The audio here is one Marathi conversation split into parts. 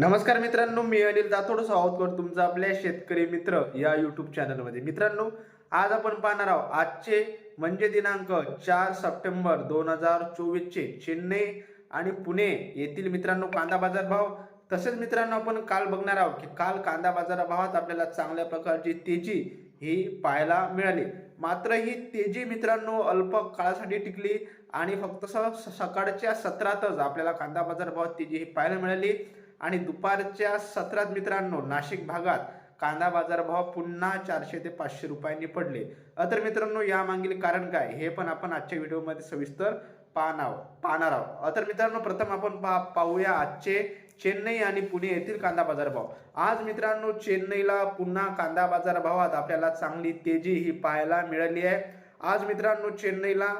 नमस्कार मित्रांनो मी अनिल जातोड. स्वागत करतो तुमचं आपल्या शेतकरी मित्र या युट्यूब चॅनलमध्ये मित्रांनो आज आपण पाहणार आहोत आजचे म्हणजे दिनांक चार सप्टेंबर दोन हजार चोवीसचे चेन्नई आणि पुणे येथील मित्रांनो कांदा बाजार भाव. तसेच मित्रांनो आपण काल बघणार आहोत की काल कांदा बाजार भावात आपल्याला चांगल्या प्रकारची तेजी ही पाहायला मिळाली. मात्र ही तेजी मित्रांनो अल्प काळासाठी टिकली आणि फक्त स- सकाळच्या सत्रातच आपल्याला कांदा बाजार भावात तेजी ही पाहायला मिळाली. आणि दुपारच्या सत्रात मित्रांनो नाशिक भागात कांदा बाजारभाव पुन्हा चारशे ते पाचशे रुपयांनी पडले. तर मित्रांनो या मागील कारण काय? हे पण आपण आजच्या व्हिडिओमध्ये सविस्तर पाहणार पाहणार आहोत. तर मित्रांनो प्रथम आपण पा पाहूया आजचे चेन्नई आणि पुणे येथील कांदा बाजारभाव. आज मित्रांनो चेन्नईला पुन्हा कांदा बाजारभावात आपल्याला चांगली तेजी ही पाहायला मिळाली आहे. आज मित्रांनो चेन्नईला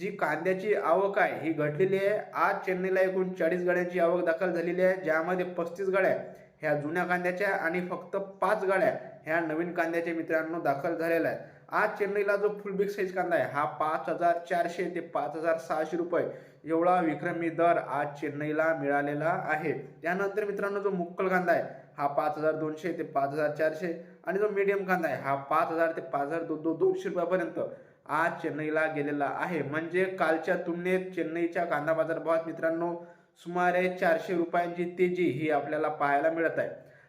जी कांद्याची आवक आहे ही घटलेली आहे. आज चेन्नईला एकूण चाळीस गाड्यांची आवक दाखल झालेली आहे ज्यामध्ये पस्तीस गाड्या ह्या जुन्या कांद्याच्या आणि फक्त पाच गाड्या ह्या नवीन कांद्याच्या मित्रांनो दाखल झालेल्या आहेत. आज चेन्नईला जो फुल बिग साईज कांदा आहे हा पाच हजार चारशे ते पाच हजार सहाशे रुपये एवढा विक्रमी दर आज चेन्नईला मिळालेला आहे. त्यानंतर मित्रांनो जो मुक्कल कांदा आहे हा पाच हजार दोनशे ते पाच हजार चारशे आणि जो मीडियम कांदा आहे हा पाच हजार ते पाच हजार दो दो दोनशे रुपयापर्यंत. आज चेन्नईला गेलेला आहे. म्हणजे कालच्या तुलनेत चेन्नईच्या कांदा बाजार भावात मित्रांनो सुमारे चारशे रुपयांची तेजी ही आपल्याला पाहायला मिळत आहे.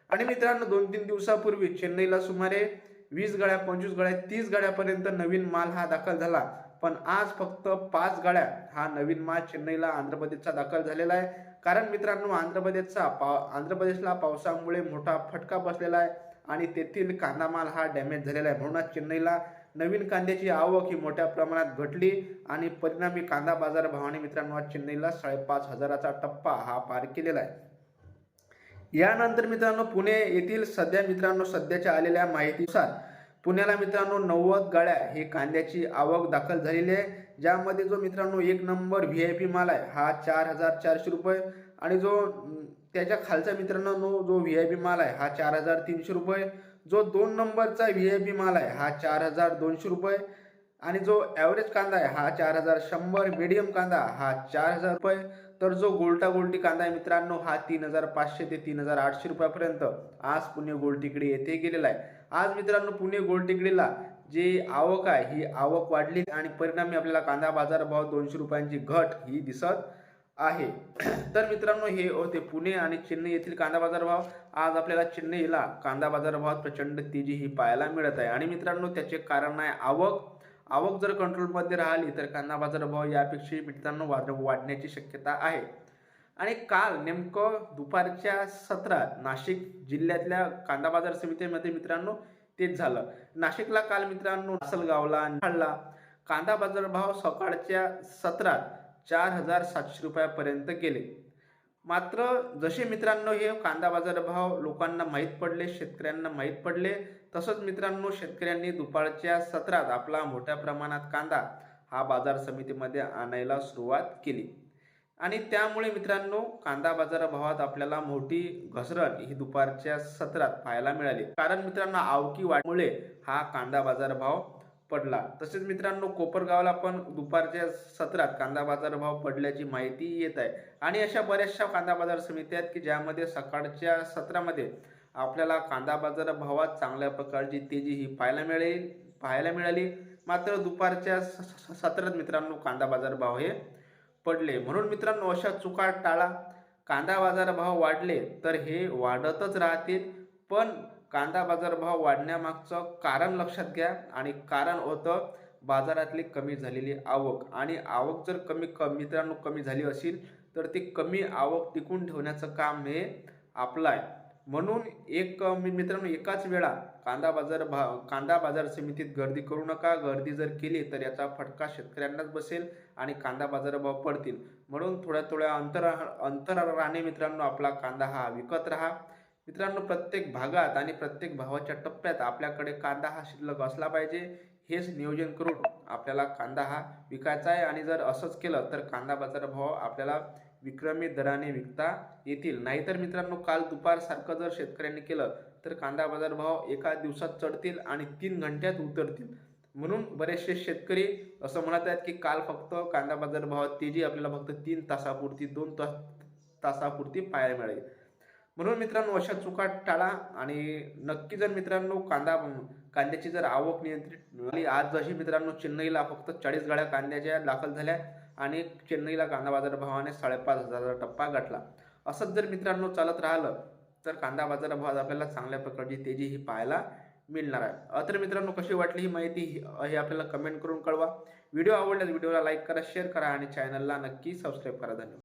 आणि मित्रांनो दोन तीन दिवसापूर्वी चेन्नईला सुमारे वीस गाड्या पंचवीस गाड्या तीस गाड्यापर्यंत नवीन माल हा दाखल झाला. पण आज फक्त पाच गाड्या हा नवीन माल चेन्नईला आंध्र प्रदेशचा दाखल झालेला आहे. कारण मित्रांनो आंध्र प्रदेशचा पाव आंध्र प्रदेशला पावसामुळे मोठा फटका बसलेला आहे आणि तेथील कांदा माल हा डॅमेज झालेला आहे. म्हणूनच चेन्नईला नवीन कांद्याची आवक ही मोठ्या प्रमाणात घटली आणि परिणामी कांदा बाजार भावाने मित्रांनो आज चेन्नईला साडेपाच हजाराचा टप्पा हा पार केलेला आहे. यानंतर मित्रांनो पुणे येथील सध्या मित्रांनो सध्याच्या आलेल्या माहितीनुसार पुण्याला मित्रांनो नव्वद गाड्या हे कांद्याची आवक दाखल झालेली आहे. ज्यामध्ये जो मित्रांनो एक नंबर व्ही आय पी माल आहे हा चार हजार चारशे रुपये आणि जो त्याच्या खालचा मित्रांनो जो व्ही आय पी माल आहे हा चार हजार तीनशे रुपये. जो दोन नंबरचा व्ही आय पी माल आहे हा चार हजार दोनशे रुपये. आणि जो ॲव्हरेज कांदा आहे हा चार हजार शंभर. मीडियम कांदा हा चार हजार रुपये. तर जो गोल्टा गोल्टी कांदा आहे मित्रांनो हा तीन हजार पाचशे ते तीन हजार आठशे रुपयापर्यंत आज पुणे गोलटिकडी येथे गेलेला आहे. आज मित्रांनो पुणे गोलटिकडीला जी आवक आहे ही आवक वाढली आणि परिणामी आपल्याला कांदा बाजार भाव दोनशे रुपयांची घट ही दिसत आहे. तर मित्रांनो हे होते पुणे आणि चेन्नई येथील कांदा बाजार भाव आज आपल्याला चेन्नईला कांदा बाजारभावात प्रचंड तेजी ही पाहायला मिळत आहे. आणि मित्रांनो त्याचे कारण आहे आवक. आवक जर कंट्रोलमध्ये राहिली तर कांदा बाजार भाव यापेक्षा मित्रांनो वाढ वाढण्याची शक्यता आहे. आणि काल नेमकं दुपारच्या सत्रात नाशिक जिल्ह्यातल्या कांदा बाजार समितीमध्ये मित्रांनो तेच झालं. नाशिकला काल मित्रांनो लासलगावला निफाडला कांदा बाजार भाव सकाळच्या सत्रात चार हजार सातशे रुपयापर्यंत गेले. मात्र जसे मित्रांनो हे कांदा बाजारभाव लोकांना माहीत पडले शेतकऱ्यांना माहीत पडले तसंच मित्रांनो शेतकऱ्यांनी दुपारच्या सत्रात आपला मोठ्या प्रमाणात कांदा हा बाजार समितीमध्ये आणायला सुरुवात केली. आणि त्यामुळे मित्रांनो कांदा बाजार भावात आपल्याला मोठी घसरण ही दुपारच्या सत्रात पाहायला मिळाली. कारण मित्रांनो आवकी वाढमुळे हा कांदा बाजार भाव पडला. तसेच मित्रांनो कोपरगावला पण दुपारच्या सत्रात कांदा बाजार भाव पडल्याची माहिती येत आहे. आणि अशा बऱ्याचशा कांदा बाजार समित्या आहेत की ज्यामध्ये सकाळच्या सत्रामध्ये आपल्याला कांदा बाजार भावात चांगल्या प्रकारची तेजी ही पाहायला मिळेल पाहायला मिळाली. मात्र दुपारच्या स- सत्रात मित्रांनो कांदा बाजार भाव हे पडले. म्हणून मित्रांनो अशा चुका टाळा. कांदा बाजार भाव वाढले तर हे वाढतच राहतील. पण कांदा बाजार भाव वाढण्यामागचं कारण लक्षात घ्या आणि कारण होतं बाजारातली कमी झालेली आवक. आणि आवक जर कमी क मित्रांनो कमी झाली असेल तर ती कमी आवक टिकून ठेवण्याचं काम हे आपलं आहे. म्हणून एक मी मित्रांनो एकाच वेळा कांदा बाजार भाव कांदा बाजार समितीत गर्दी करू नका. गर्दी जर केली तर याचा फटका शेतकऱ्यांनाच बसेल आणि कांदा बाजार भाव पडतील. म्हणून थोड्या थोड्या अंतरा राहणे मित्रांनो आपला कांदा हा विकत राहा. मित्रांनो प्रत्येक भागात आणि प्रत्येक भावाच्या टप्प्यात आपल्याकडे कांदा हा शिल्लक असला पाहिजे. हेच नियोजन करून आपल्याला कांदा हा विकायचा आहे आणि जर असंच केलं तर कांदा बाजार भाव आपल्याला विक्रमी दराने विकता येतील. नाहीतर मित्रांनो काल दुपारसारखं जर शेतकऱ्यांनी केलं तर कांदा बाजार भाव एका दिवसात चढतील आणि तीन घंट्यात उतरतील. म्हणून बरेचसे शेतकरी असं म्हणत आहेत की काल फक्त कांदा बाजार भाव तेजी आपल्याला फक्त तीन तासापुरती दोन तास तासापुरती पाहायला मिळेल. म्हणून मित्रांनो अशा चुका टाळा आणि नक्की जर मित्रांनो कांदा कांद्याची जर आवक नियंत्रित झाली आज जशी मित्रांनो चेन्नईला फक्त चाळीस गाड्या कांद्याच्या दाखल झाल्या आणि चेन्नईला कांदा बाजार भावाने साडेपाच हजाराचा टप्पा गाठला. असंच जर मित्रांनो चालत राहिलं तर कांदा बाजार भावात आपल्याला चांगल्या प्रकारची तेजी ही पाहायला मिळणार आहे. तर मित्रांनो कशी वाटली ही माहिती ही- हे आपल्याला कमेंट करून कळवा. व्हिडिओ आवडल्यास व्हिडिओला लाईक करा शेअर करा आणि चॅनलला नक्की सबस्क्राईब करा. धन्यवाद.